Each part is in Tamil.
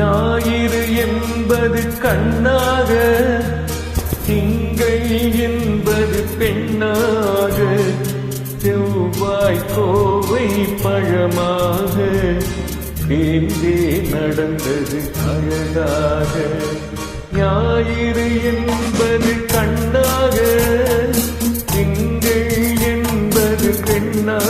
ஞாயிறு என்பது கண்ணாக திங்கள் என்பது பெண்ணாக செவ்வாய் கோவை பழமாக பேந்தே நடந்தது அழகாக. ஞாயிறு என்பது கண்ணாக திங்கள் என்பது பெண்ணாக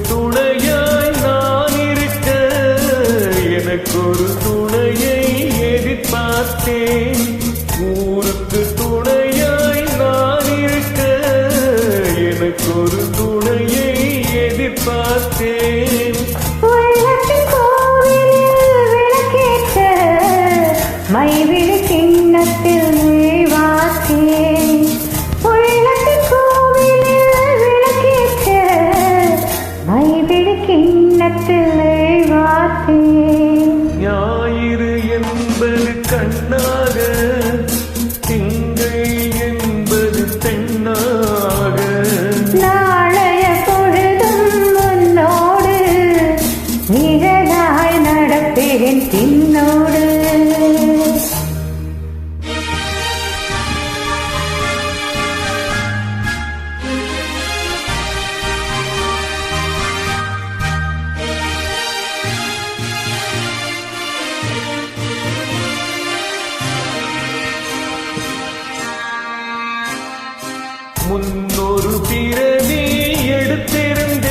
துணையாய் நான் இருக்க எனக்கொரு துணையை எதிர்பார்த்தேன். என்பது கண்ணா முன்னொரு பிறவி எடுத்திருந்தேன்.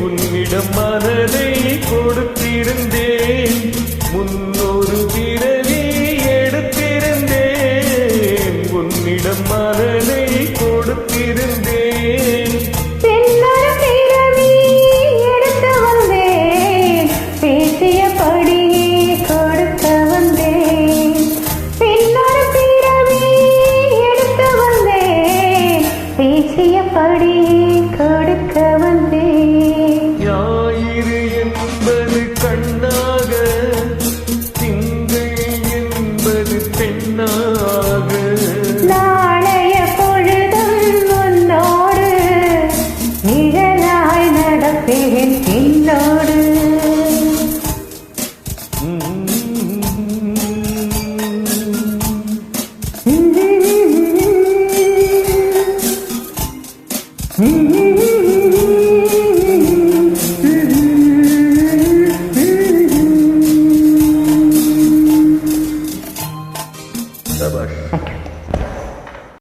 உன்னிடம் மனதை கொடுத்திருந்தேன். கொடுக்க